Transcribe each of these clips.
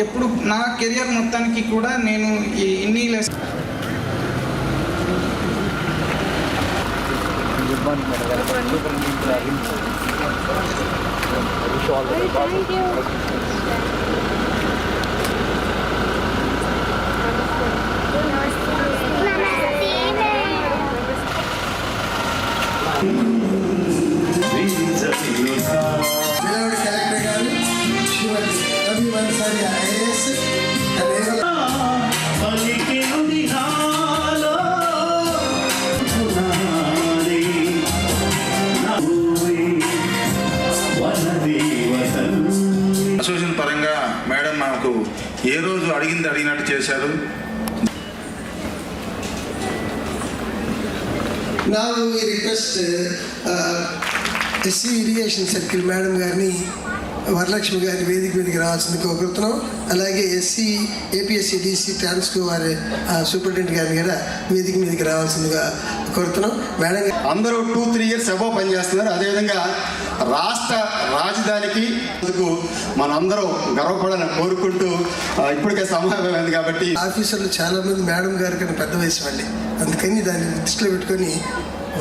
ఎప్పుడు నా కెరియర్ మొత్తానికి కూడా నేను ఈ ఇన్ని లెస్ థ్యాంక్ యూ విలవుడి అసోసియేషన్ పరంగా మేడం మాకు ఏ రోజు అడిగింది అడిగినట్టు చేశారు? నాకు ఈ request SC irrigation circle madam గారిని వరలక్ష్మి గారిని వేదిక మీదకి రావాల్సింది కోరుతున్నాం అలాగే ఎస్సీ ఏపీఎస్సీ డిసి ట్రాన్స్కో వారి సూపరింటెండెంట్ గారిని కూడా వేదిక మీదకి రావాల్సిందిగా కోరుతున్నాం. మేడం గారు అందరూ టూ త్రీ ఇయర్స్ అబౌవ్ పనిచేస్తున్నారు అదేవిధంగా రాష్ట్ర రాజధానికి అందుకు మనందరం గర్వపడాలని కోరుకుంటూ ఇప్పటికే సమావేశమైంది కాబట్టి ఆఫీసర్లు చాలా మంది మేడం గారి కన్నా పెద్ద వయసు వాళ్ళే. అందుకని దాన్ని దృష్టిలో పెట్టుకొని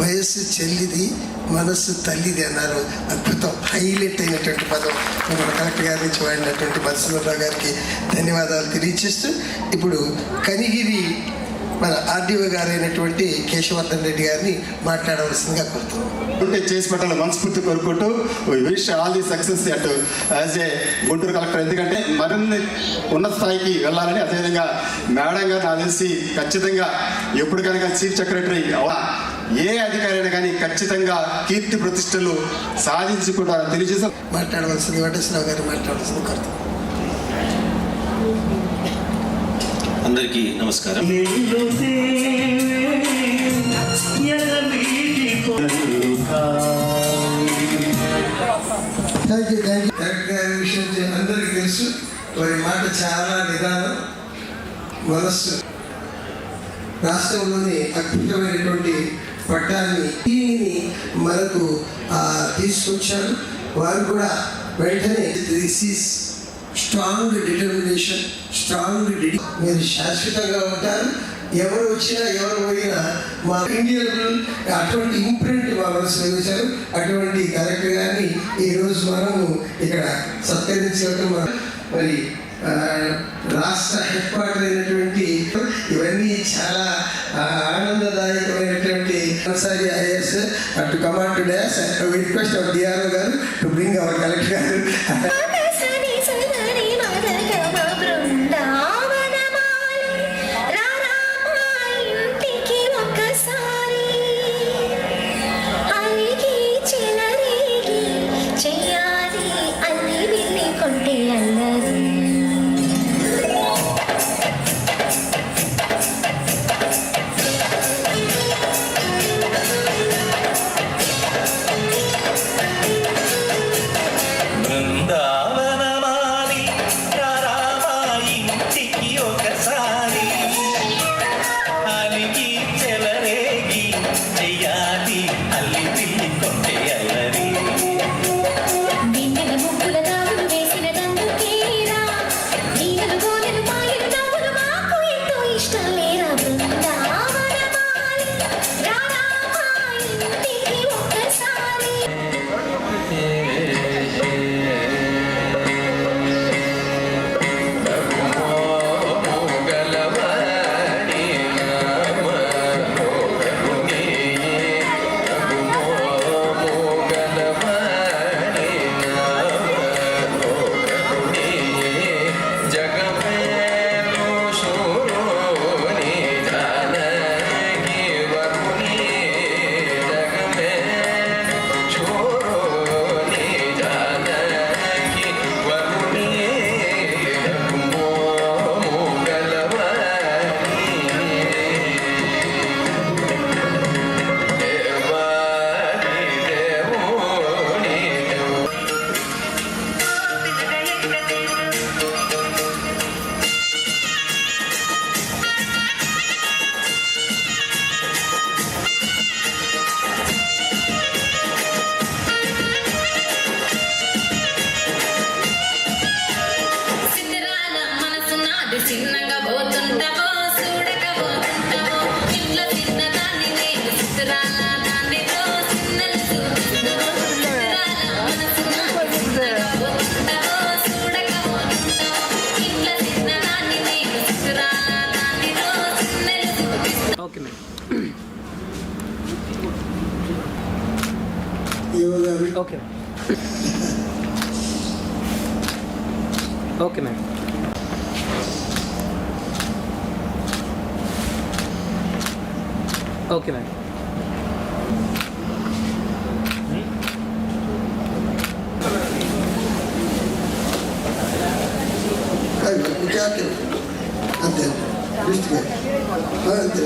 వయస్సు చెల్లిది మనస్సు తల్లిది అన్నారు. అద్భుతం. హైలైట్ అయినటువంటి పదం. మన కలెక్టర్ గారి నుంచి వాడినటువంటి మధుసూదరరావు గారికి ధన్యవాదాలు తెలియచేస్తూ ఇప్పుడు కనిగిరి మన ఆర్డీఓ గారైనటువంటి కేశవర్ధన్ రెడ్డి గారిని మాట్లాడవలసిందిగా కోరుతున్నాం. ఉంటే చేసి పెట్టాలి మనస్ఫూర్తి కోరుకుంటూ విష్ ఆల్ ది సక్సెస్ అటు యాజ్ ఏ గుంటూరు కలెక్టర్. ఎందుకంటే మరిన్ని ఉన్నత స్థాయికి వెళ్ళాలని అదేవిధంగా మేడం గారు నాకు తెలిసి ఖచ్చితంగా ఎప్పుడు కనుక చీఫ్ సెక్రటరీ అవ- ఏ అధికారి అయినా కానీ ఖచ్చితంగా కీర్తి ప్రతిష్టలు సాధించుకుంటారని తెలియజేసి మాట్లాడవలసింది వెంకటేశ్వరరావు గారు మాట్లాడవలసింది కోరుతున్నాం అందరికీ నమస్కారం. అందరికీ తెలుసు వారి మాట చాలా నిదానం మనస్సు. రాష్ట్రంలోని అద్భుతమైనటువంటి పట్టాన్ని దీనిని మనకు తీసుకొచ్చారు. వారు కూడా వెంటనే this is strong determination strong మీరు శాశ్వతంగా ఉంటారు. ఎవరు వచ్చినా ఎవరు పోయినా మా ఇండియన్లు అటువంటి ఇంప్రింట్ మా మనసులో వేశారు అటువంటి కలెక్టర్ గారిని ఈరోజు మనము ఇక్కడ సత్కరించడం మరి రాష్ట్ర హెడ్ క్వార్టర్ అయినటువంటి ఇవన్నీ చాలా ఆనందదాయకమైనటువంటి కొనసాగి is to command to does request our DRO గారు టు బ్రింగ్ అవర్ కలెక్టర్ గారు. గారు okay okay madam okay madam విద్యార్థి అంతే డిస్ట్రిక్ట్ అంతే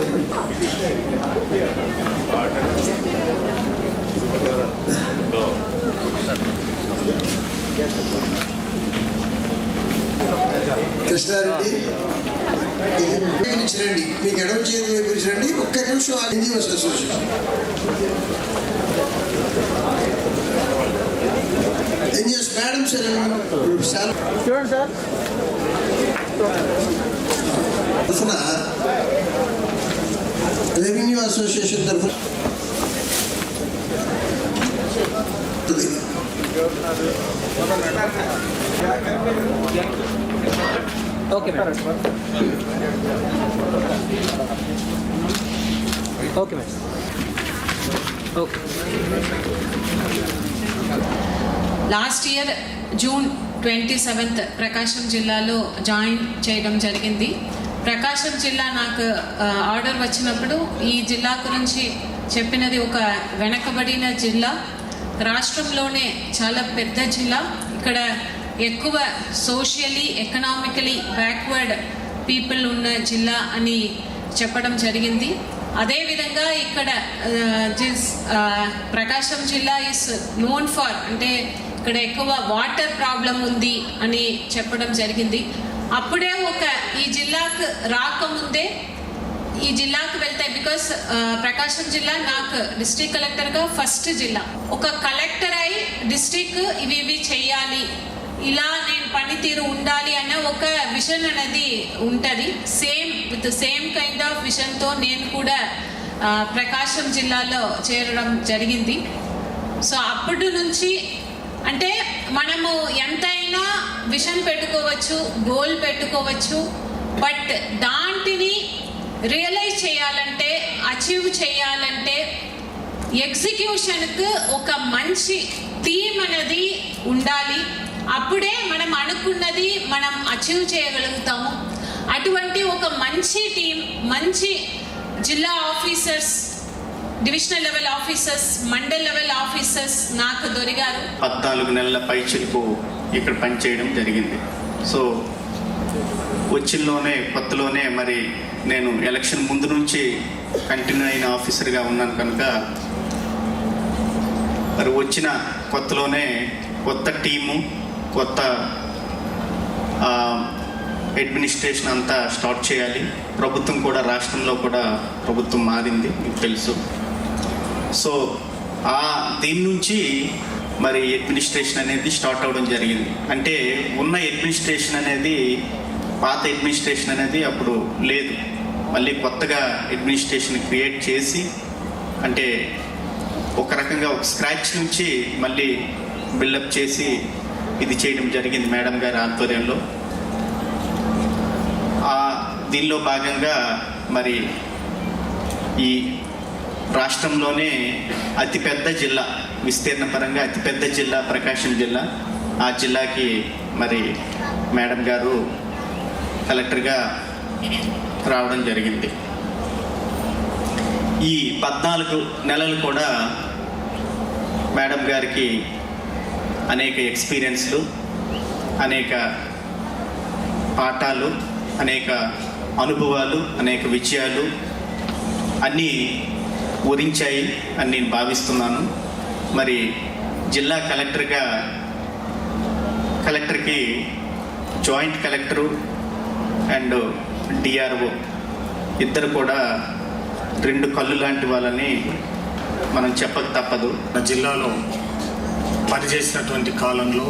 కృష్ణారెడ్డి పిలిచిరండి మీకు ఎడవ చేతి పిలిచిరండి ఒక్క నిమిషం ఆ NGOs association NGOs madam sir sir చూడండి సార్ తరఫున రెవెన్యూ అసోసియేషన్ తరఫున okay madam. Okay madam. Okay. Last year June twenty seventh Prakasam జిల్లాలో జాయిన్ చేయడం జరిగింది. ప్రకాశం జిల్లా నాకు ఆర్డర్ వచ్చినప్పుడు ఈ జిల్లా గురించి చెప్పినది ఒక వెనకబడిన జిల్లా. రాష్ట్రంలోనే చాలా పెద్ద జిల్లా. ఇక్కడ ఎక్కువ సోషియలీ ఎకనామికలీ బ్యాక్వర్డ్ పీపుల్ ఉన్న జిల్లా అని చెప్పడం జరిగింది. అదేవిధంగా ఇక్కడ జిస్ ప్రకాశం జిల్లా ఇస్ నోన్ ఫర్ అంటే ఇక్కడ ఎక్కువ వాటర్ ప్రాబ్లం ఉంది అని చెప్పడం జరిగింది. అప్పుడే ఒక ఈ జిల్లాకు రాకముందే ఈ జిల్లాకు వెళ్తే బికాస్ uh, ప్రకాశం జిల్లా నాకు డిస్ట్రిక్ట్ కలెక్టర్గా ఫస్ట్ జిల్లా. ఒక కలెక్టర్ అయి డిస్ట్రిక్ట్ ఇవి ఇవి చెయ్యాలి. ఇలా నేను పనితీరు ఉండాలి అన్న ఒక విషన్ అనేది ఉంటుంది. Same with same kind of విషన్తో నేను కూడా uh, ప్రకాశం జిల్లాలో చేరడం జరిగింది. సో అప్పటి నుంచి అంటే మనము ఎంతైనా విషన్ పెట్టుకోవచ్చు గోల్ పెట్టుకోవచ్చు బట్ దాంటిని రియలైజ్ చేయాలంటే అచీవ్ చేయాలంటే ఎగ్జిక్యూషన్కు ఒక మంచి థీమ్ అనేది ఉండాలి. అప్పుడే మనం అనుకున్నది మనం అచీవ్ చేయగలుగుతాము. అటువంటి ఒక మంచి టీం మంచి జిల్లా officers divisional level officers mandal level officers నాకు దొరికారు. పద్నాలుగు నెలల పైచిలుకు ఇక్కడ పనిచేయడం జరిగింది. సో వచ్చినలోనే కొత్తలోనే మరి నేను ఎలక్షన్ ముందు నుంచి కంటిన్యూ అయిన ఆఫీసర్గా ఉన్నాను కనుక మరి వచ్చిన కొత్తలోనే కొత్త టీము కొత్త అడ్మినిస్ట్రేషన్ అంతా స్టార్ట్ చేయాలి. ప్రభుత్వం కూడా రాష్ట్రంలో కూడా ప్రభుత్వం మారింది మీకు తెలుసు. సో ఆ దీని నుంచి మరి అడ్మినిస్ట్రేషన్ అనేది స్టార్ట్ అవ్వడం జరిగింది. అంటే ఉన్న అడ్మినిస్ట్రేషన్ అనేది పాత అడ్మినిస్ట్రేషన్ అనేది అప్పుడు లేదు. మళ్ళీ కొత్తగా అడ్మినిస్ట్రేషన్ క్రియేట్ చేసి అంటే ఒక రకంగా ఒక స్క్రాచ్ నుంచి మళ్ళీ బిల్డప్ చేసి ఇది చేయడం జరిగింది మేడం గారి ఆధ్వర్యంలో. దీనిలో భాగంగా మరి ఈ రాష్ట్రంలోనే అతిపెద్ద జిల్లా విస్తీర్ణ పరంగా అతిపెద్ద జిల్లా ప్రకాశం జిల్లా. ఆ జిల్లాకి మరి మేడం గారు కలెక్టర్గా రావడం జరిగింది. ఈ పద్నాలుగు నెలలు కూడా మేడం గారికి అనేక ఎక్స్పీరియన్స్లు అనేక పాఠాలు అనేక అనుభవాలు అనేక విజయాలు అన్నీ ఉదించాయి అని నేను భావిస్తున్నాను. మరి జిల్లా కలెక్టర్గా కలెక్టర్కి జాయింట్ కలెక్టరు అండ్ డిఆర్ఓ ఇద్దరు కూడా రెండు కళ్ళు లాంటి వాళ్ళని మనం చెప్పక తప్పదు. నా జిల్లాలో పనిచేసినటువంటి కాలంలో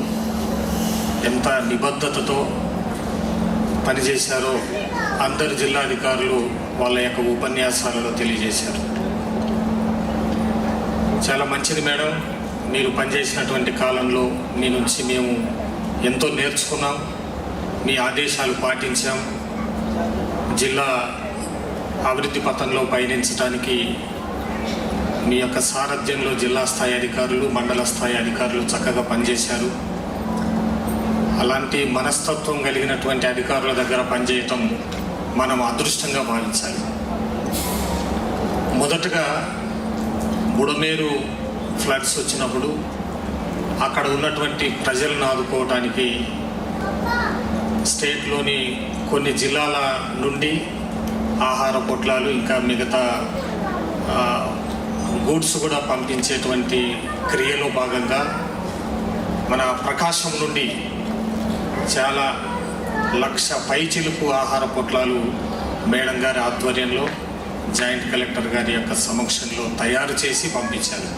ఎంత నిబద్ధతతో పనిచేశారో అందరు జిల్లాధికారులు వాళ్ళ యొక్క ఉపన్యాసాలలో తెలియజేశారు. చాలా మంచిది మేడం మీరు పనిచేసినటువంటి కాలంలో మీ నుంచి మేము ఎంతో నేర్చుకున్నాం. మీ ఆదేశాలు పాటించాం. జిల్లా అభివృద్ధి పథంలో పయనించడానికి మీ యొక్క సారథ్యంలో జిల్లా స్థాయి అధికారులు మండల స్థాయి అధికారులు చక్కగా పనిచేశారు. అలాంటి మనస్తత్వం కలిగినటువంటి అధికారుల దగ్గర పనిచేయటం మనం అదృష్టంగా భావించాలి. మొదటగా బుడమేరు ఫ్లడ్స్ వచ్చినప్పుడు అక్కడ ఉన్నటువంటి ప్రజలను ఆదుకోవటానికి స్టేట్లోని కొన్ని జిల్లాల నుండి ఆహార పొట్లాలు ఇంకా మిగతా గూడ్స్ కూడా పంపించేటువంటి క్రియలో భాగంగా మన ప్రకాశం నుండి చాలా లక్ష పైచిలుపు ఆహార పొట్లాలు మేడం గారి ఆధ్వర్యంలో జాయింట్ కలెక్టర్ గారి యొక్క సమక్షంలో తయారు చేసి పంపించారు.